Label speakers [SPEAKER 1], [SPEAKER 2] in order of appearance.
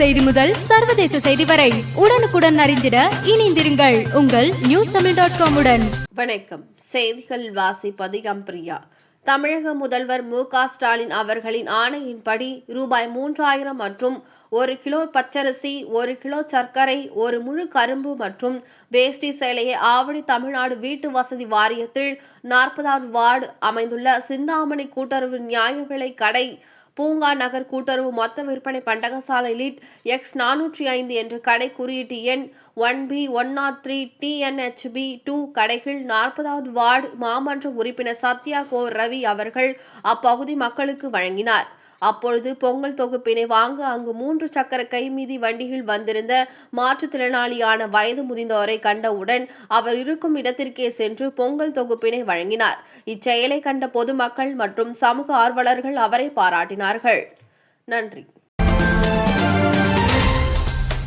[SPEAKER 1] செய்தி முதல் சர்வதேச செய்தி வரை உடனுக்குடன் அறிந்திட இணைந்திருங்கள் உங்கள் நியூஸ் தமிழ் டாட் காம் உடன்.
[SPEAKER 2] வணக்கம். செய்திகள் வாசிப்பது எம்பிரியா தமிழக முதல்வர் மு க ஸ்டாலின் அவர்களின் ஆணையின்படி ரூபாய் மூன்றாயிரம் மற்றும் ஒரு கிலோ பச்சரிசி ஒரு கிலோ சர்க்கரை ஒரு முழு கரும்பு மற்றும் வேஷ்டி சேலையை ஆவடி தமிழ்நாடு வீட்டு வசதி வாரியத்தில் நாற்பதாவது வார்டு அமைந்துள்ள சிந்தாமணி கூட்டுறவு நியாய விலை கடை பூங்கா நகர் கூட்டுறவு மொத்த விற்பனை பண்டகசாலை லிட் எக்ஸ் நானூற்றி ஐந்து என்ற கடை குறியீட்டு எண் one B one not three TNHB two கடைகள் நாற்பதாவது வார்டு மாமன்ற உறுப்பினர் சத்யா கோ ரவி அவர்கள் அப்பகுதி மக்களுக்கு வழங்கினார். அப்பொழுது பொங்கல் தொகுப்பினை வாங்க அங்கு மூன்று சக்கர கைமீதி வண்டியில் வந்திருந்த மாற்றுத்திறனாளியான வயது முதிந்தோரை கண்டவுடன் அவர் இருக்கும் இடத்திற்கே சென்று பொங்கல் தொகுப்பினை வழங்கினார். இச்செயலை கண்ட பொதுமக்கள் மற்றும் சமூக ஆர்வலர்கள் அவரை பாராட்டினார்கள். நன்றி.